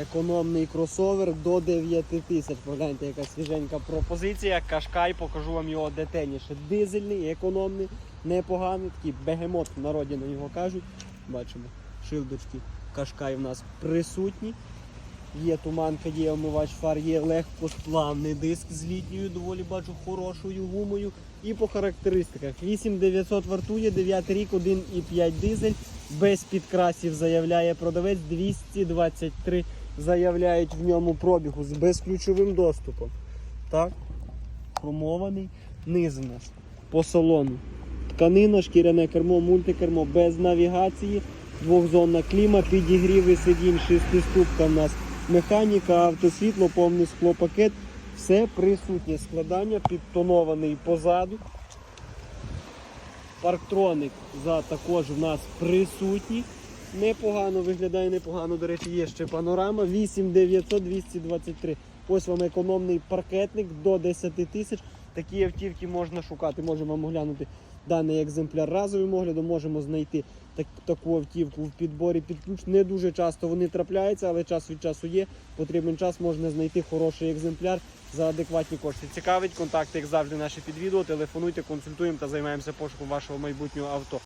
Економний кросовер до 9 тисяч. Погляньте, яка свіженька пропозиція. Кашкай, покажу вам його детальніше. Дизельний, економний, непоганий. Такий бегемот в народі на нього кажуть. Бачимо, шилдочки Кашкай в нас присутні. Є туманка, є омивач фар, є легкосплавний диск з літньою, доволі бачу хорошою гумою. І по характеристиках 8900 вартує, 9 рік, 1,5 дизель, без підкрасів заявляє продавець, 223 заявляють в ньому пробігу з безключовим доступом. Так, хромований низ у нас по салону. Тканина, шкіряне кермо, мультикермо без навігації, двохзонна кліма, підігріви сидінь, шестиступка в нас механіка, автосвітло, повний склопакет. Все присутнє. Складання підтонований позаду. Парктроник за також в нас присутній. Непогано виглядає, непогано. До речі, є ще панорама. 8900 223. Ось вам економний паркетник до 10 тисяч. Такі автівки можна шукати. Можемо вам оглянути даний екземпляр разовим оглядом. Можемо знайти так, таку автівку в підборі під ключ. Не дуже часто вони трапляються, але час від часу є. Потрібен час можна знайти хороший екземпляр за адекватні кошти. Цікавить контакти, як завжди, наші під відео. Телефонуйте, консультуємо та займаємося пошуком вашого майбутнього авто.